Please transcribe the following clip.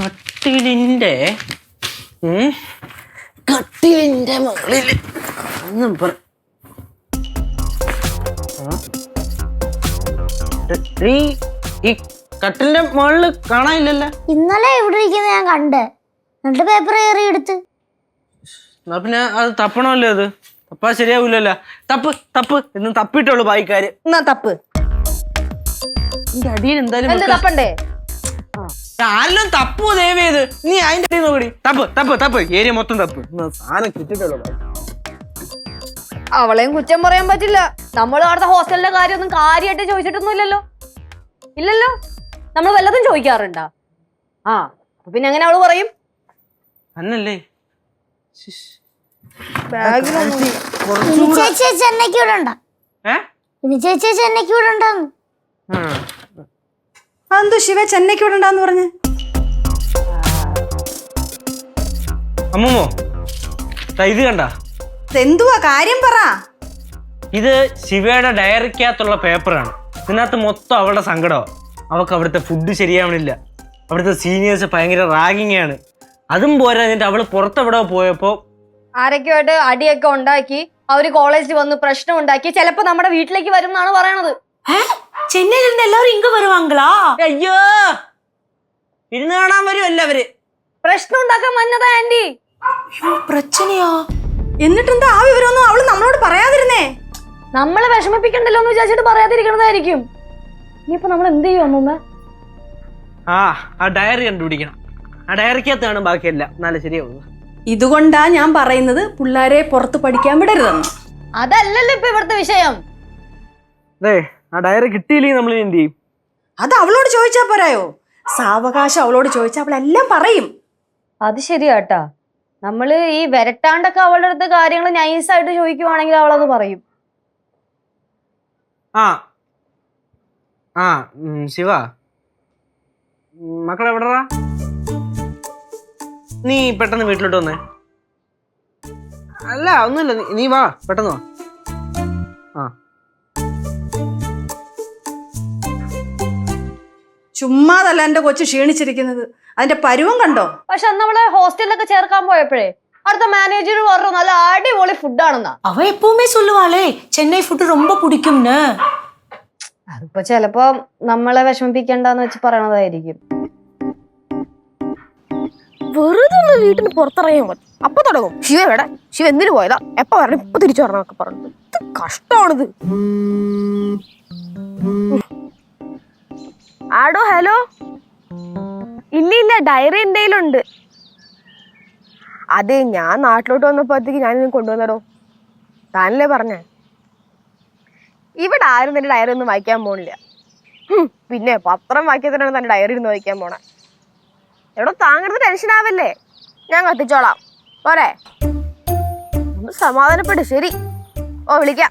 കട്ടിലിന്റെ കട്ടിലിന്റെ മുകളിൽ ഒന്നും പറ? ഈ കട്ടിലിന്റെ മുകളിൽ കാണാനില്ലല്ലോ. ഇന്നലെ ഇവിടെ ഇരിക്കുന്ന ഞാൻ കണ്ട്. എന്നിട്ട് പേപ്പർ കയറി എടുത്ത്. എന്നാ പിന്നെ അത് തപ്പണമല്ലോ അത്. തപ്പാ ശരിയാവില്ലല്ലോ തപ്പ് തപ്പ്. എന്നും തപ്പിട്ടുള്ളൂ ബായിക്കാര്. എന്നാ തപ്പ്? അടിയിൽ എന്തായാലും തപ്പണ്ടേ? ആരെല്ലാം തപ്പു ദയവേത് നീ അതിന്റെ അടിയിൽ നോക്കടി തപ്പ് തപ്പ് തപ്പ്. ഏരിയ മൊത്തം തപ്പ്. എന്നാ സാധനം കിട്ടിട്ടുള്ളൂ. അവളെയും കുറ്റം പറയാൻ പറ്റില്ല. നമ്മൾ അവിടുത്തെ ഹോസ്റ്റലിന്റെ കാര്യമൊന്നും കാര്യമായിട്ട് ചോദിച്ചിട്ടൊന്നും ഇല്ലല്ലോ ഇല്ലല്ലോ? നമ്മൾ വല്ലതും ചോദിക്കാറുണ്ടാ? ആ പിന്നെ എങ്ങനെ അവൾ പറയും? അന്നല്ലേ. ചേച്ചി ചെന്നൈക്ക് ഇവിടെ ഉണ്ടാ? ചേച്ചി ചെന്നൈക്ക് ഇവിടെ ഉണ്ടാന്ന് ആ. അതെന്തോ ശിവ ചെന്നൈക്ക് വിടണ്ടെന്ന് പറഞ്ഞ്. അമ്മൂമ്മോ ഇത് കണ്ട? എന്തുവാ കാര്യം പറ. ഇത് ശിവയുടെ ഡയറിക്കകത്തുള്ള പേപ്പറാണ്. ഇതിനകത്ത് മൊത്തം അവളുടെ സങ്കടമാണ് അവൾക്ക് അവിടുത്തെ ഫുഡ് ശരിയാവണില്ല. അവിടുത്തെ സീനിയേഴ്സ് ഭയങ്കര റാഗിങ് ആണ്. അതും പോരാ എന്നിട്ട് അവൾ പുറത്തെവിടെ പോയപ്പോ ആരൊക്കെയായിട്ട് അടിയൊക്കെ ഉണ്ടാക്കി അവർ കോളേജിൽ വന്ന് പ്രശ്നം ഉണ്ടാക്കി ചിലപ്പോ നമ്മുടെ വീട്ടിലേക്ക് വരും എന്നാണ് പറയണത്. சென்னையில இருந்து எல்லாரும் இங்க வருவாங்களா അയ്യോ! ഇരുന്ന് കാണാൻ വരും എല്ലാവര് പ്രശ്നം ഉണ്ടാക്കാൻ വന്നതാ ആന്റി. ஐயோ பிரச்சனையா എന്നിട്ടെന്താ ആ വിവരമൊന്നും അവൾ നമ്മളോട് പറയാതിരുന്നേ? നമ്മളെ വിഷമിപ്പിക്കണ്ടല്ലോ എന്ന് വിചാരിച്ചിട്ട് പറയാതിരിക്കണതായിരിക്കും. ഇനിയിപ്പോ നമ്മൾ എന്ത് ചെയ്യും അമ്മൂമ്മ? ആ ആ ഡയറി കണ്ടുപിടിക്കണം. ആ ഡയറിക്കകത്ത് കാണും ബാക്കിയെല്ലാം. നല്ല ശരിയാവുള്ളൂ. ഇതുകൊണ്ടാ ഞാൻ പറയുന്നത് പിള്ളേരെ പുറത്ത് പഠിക്കാൻ വിടരുതെന്ന്. അതല്ലല്ലോ ഇപ്പൊ ഇവിടുത്തെ വിഷയം. അതെ ആ ഡയറി കിട്ടിയില്ലെങ്കിൽ നമ്മൾ എന്ത് ചെയ്യും അത് അവളോട് ചോദിച്ചാ പോരായോ? സാവകാശം അവളോട് ചോദിച്ചാൽ അവളെല്ലാം പറയും. അത് ശരിയാട്ടാ. നമ്മൾ ഈ വരട്ടാണ്ടൊക്കെ അവളുടെ അടുത്ത് കാര്യങ്ങൾ നൈസായിട്ട് ചോദിക്കുവാണെങ്കിൽ അവളത് പറയും. ആ. ആ ഉം, ശിവ. മക്കളെ മക്കളെവിടെടാ നീ പെട്ടെന്ന് വീട്ടിലോട്ട് വന്നേ. അല്ല ഒന്നുമില്ല. നീ- നീ വാ പെട്ടെന്ന് വാ. ആ. ചുമ്മാതല്ല എന്റെ കൊച്ചു ക്ഷീണിച്ചിരിക്കുന്നത് അതിന്റെ പരുവം കണ്ടോ പക്ഷെ അന്ന് അവളെ ഹോസ്റ്റലിലൊക്കെ ചേർക്കാൻ പോയപ്പോഴേ അടുത്ത മാനേജർ പറഞ്ഞു നല്ല അടിപൊളി ഫുഡാണെന്നാ அவ எப்பவுமே சொல்லுவாளே சென்னை ஃபுட் ரொம்ப பிடிக்கும்னு അതിപ്പോ ചെലപ്പോ നമ്മളെ വിഷമിപ്പിക്കണ്ടെന്ന് വെച്ച് പറയണതായിരിക്കും വെറുതെ ഒന്ന് വീട്ടിന് പുറത്തിറങ്ങിയാൽ മതി അപ്പൊ തുടങ്ങും ശിവ എവിടെ ശിവ എന്തിനു പോയതാ എപ്പ വരണം ഇപ്പൊ തിരിച്ചു വരണം പറഞ്ഞു ഇത് കഷ്ടമാണിത് ആടോ ഹലോ? ഇല്ല ഇല്ല ഡയറി എന്തെയിലുണ്ട് അതെ ഞാൻ നാട്ടിലോട്ട് വന്നപ്പോഴത്തേക്ക് ഞാൻ കൊണ്ടുവന്നടോ. താനല്ലേ പറഞ്ഞേ? ഇവിടെ ആരും തന്റെ ഡയറി ഒന്നും വായിക്കാൻ പോണില്ല. പിന്നെ പത്രം വായിക്കാത്തതിനാണ് തന്റെ ഡയറി ഇരുന്ന് വായിക്കാൻ പോണേ. എവിടെ താങ്കളുടെ ടെൻഷൻ ആവല്ലേ? ഞാൻ കത്തിച്ചോളാം. പോരെ. ഒന്ന് സമാധാനപ്പെട്ട് ശരി. ഓ വിളിക്കാം.